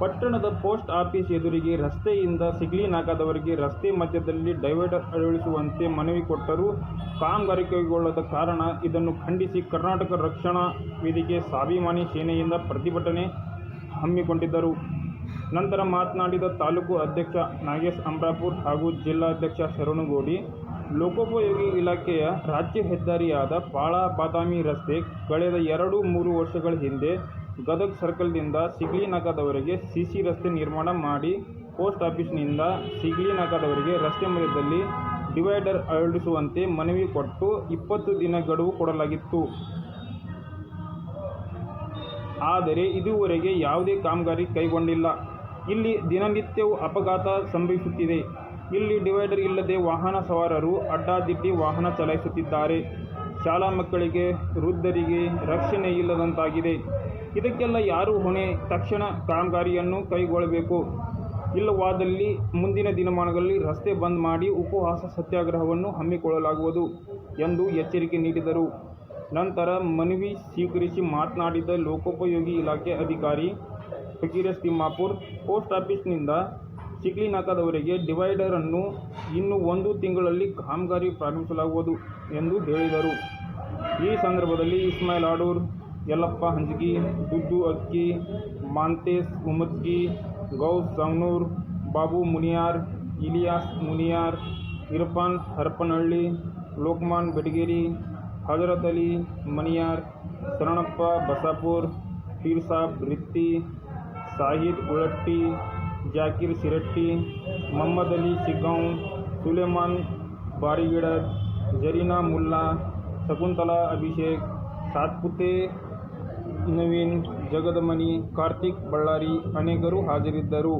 ಪಟ್ಟಣದ post office ಎದುರಿಗೆ ರಸ್ತೆಯಿಂದ ಸಿಗ್ಲಿ ನಾಕಾದವರೆಗೆ ರಸ್ತೆ ಮಧ್ಯದಲ್ಲಿ ಡೈವೈಡರ್ ಅಳವಡಿಸುವಂತೆ ಮನವಿ ಕೊಟ್ಟರೂ ಕಾಮಗಾರಿ ಕೈಗೊಳ್ಳದ ಕಾರಣ ಇದನ್ನು ಖಂಡಿಸಿ ಕರ್ನಾಟಕ ರಕ್ಷಣಾ ವೇದಿಕೆ ಸ್ವಾಭಿಮಾನಿ ಸೇನೆಯಿಂದ ಪ್ರತಿಭಟನೆ ಹಮ್ಮಿಕೊಂಡಿದ್ದರು. ನಂತರ ಮಾತನಾಡಿದ ತಾಲೂಕು ಅಧ್ಯಕ್ಷ ನಾಗೇಶ್ ಅಮ್ರಾಪುರ್ ಹಾಗೂ ಜಿಲ್ಲಾಧ್ಯಕ್ಷ ಶರಣುಗೋಡಿ, ಲೋಕೋಪಯೋಗಿ ಇಲಾಖೆಯ ರಾಜ್ಯ ಹೆದ್ದಾರಿಯಾದ ಪಾಳ ಬಾದಾಮಿ ರಸ್ತೆ ಕಳೆದ ಎರಡು ಮೂರು ವರ್ಷಗಳ ಹಿಂದೆ ಗದಗ್ ಸರ್ಕಲ್ನಿಂದ ಸಿಗ್ಲಿ ನಾಕಾದವರೆಗೆ ಸಿ ರಸ್ತೆ ನಿರ್ಮಾಣ ಮಾಡಿ, ಪೋಸ್ಟ್ ಆಫೀಸ್ನಿಂದ ಸಿಗ್ಲಿ ನಾಕಾದವರೆಗೆ ರಸ್ತೆ ಮಧ್ಯದಲ್ಲಿ ಡಿವೈಡರ್ ಅಳವಡಿಸುವಂತೆ ಮನವಿ ಕೊಟ್ಟು ಇಪ್ಪತ್ತು ದಿನ ಗಡುವು ಕೊಡಲಾಗಿತ್ತು. ಆದರೆ ಇದುವರೆಗೆ ಯಾವುದೇ ಕಾಮಗಾರಿ ಕೈಗೊಂಡಿಲ್ಲ. ಇಲ್ಲಿ ದಿನನಿತ್ಯವೂ ಅಪಘಾತ ಸಂಭವಿಸುತ್ತಿದೆ. ಇಲ್ಲಿ ಡಿವೈಡರ್ ಇಲ್ಲದೆ ವಾಹನ ಸವಾರರು ಅಡ್ಡಾದಿಡ್ಡಿ ವಾಹನ ಚಲಾಯಿಸುತ್ತಿದ್ದಾರೆ. ಶಾಲಾ ಮಕ್ಕಳಿಗೆ, ವೃದ್ಧರಿಗೆ ರಕ್ಷಣೆ ಇಲ್ಲದಂತಾಗಿದೆ. ಇದಕ್ಕೆಲ್ಲ ಯಾರು ಹೊಣೆ? ತಕ್ಷಣ ಕಾಮಗಾರಿಯನ್ನು ಕೈಗೊಳ್ಳಬೇಕು. ಇಲ್ಲವಾದಲ್ಲಿ ಮುಂದಿನ ದಿನಮಾನಗಳಲ್ಲಿ ರಸ್ತೆ ಬಂದ್ ಮಾಡಿ ಉಪವಾಸ ಸತ್ಯಾಗ್ರಹವನ್ನು ಹಮ್ಮಿಕೊಳ್ಳಲಾಗುವುದು ಎಂದು ಎಚ್ಚರಿಕೆ ನೀಡಿದರು. ನಂತರ ಮನವಿ ಸ್ವೀಕರಿಸಿ ಮಾತನಾಡಿದ ಲೋಕೋಪಯೋಗಿ ಇಲಾಖೆ ಅಧಿಕಾರಿ ಫಕೀರಸ್ ತಿಮ್ಮಾಪುರ್ ಪೋಸ್ಟ್ ಆಫೀಸ್ನಿಂದ ಚಿಕ್ಲಿನಾಕದವರೆಗೆ ಡಿವೈಡರ್ ಅನ್ನು ಇನ್ನು ಒಂದು ತಿಂಗಳಲ್ಲಿ ಕಾಮಗಾರಿ ಪ್ರಾರಂಭಿಸಲಾಗುವುದು ಎಂದು ಹೇಳಿದರು. ಈ ಸಂದರ್ಭದಲ್ಲಿ ಇಸ್ಮಾಯಿಲ್ ಆಡೂರ್, ಯಲ್ಲಪ್ಪ ಹಂಜಗಿ ದುಡ್ಡು ಅಕ್ಕಿ, ಮಾಂತೇಸ್ ಉಮದ್ಗಿ ಗೌಸ್ ಸಂಗ್ನೂರ್, ಬಾಬು ಮುನಿಯಾರ್, ಇಲಿಯಾಸ್ ಮುನಿಯಾರ್, ಇರ್ಫಾನ್ ಹರಪನಹಳ್ಳಿ, ಲೋಕಮಾನ್ ಬೆಡಗೇರಿ ಹಜರತ್ ಅಲಿ ಮನಿಯಾರ್, ಶರಣಪ್ಪ ಬಸಾಪುರ್, ಪೀರ್ ಸಾಬ್ ರಿತ್ತಿ, ಸಾಹಿದ್ ಉಳಟ್ಟಿ ಜಾಕೀರ್ ಸಿರಟ್ಟಿ, ಮೊಹಮ್ಮದ್ ಅಲಿ ಚಿಗ್ಗಾಂವ್, ಸುಲೇಮಾನ್ ಬಾರಿಗಿಡ, ಜರೀನಾ ಮುಲ್ಲಾ, ಶಕುಂತಲಾ ಅಭಿಷೇಕ್, ಸಾತ್ಪುತೆ ನವೀನ್, ಜಗದಮಣಿ, ಕಾರ್ತಿಕ್ ಬಳ್ಳಾರಿ ಅನೇಕರು ಹಾಜರಿದ್ದರು.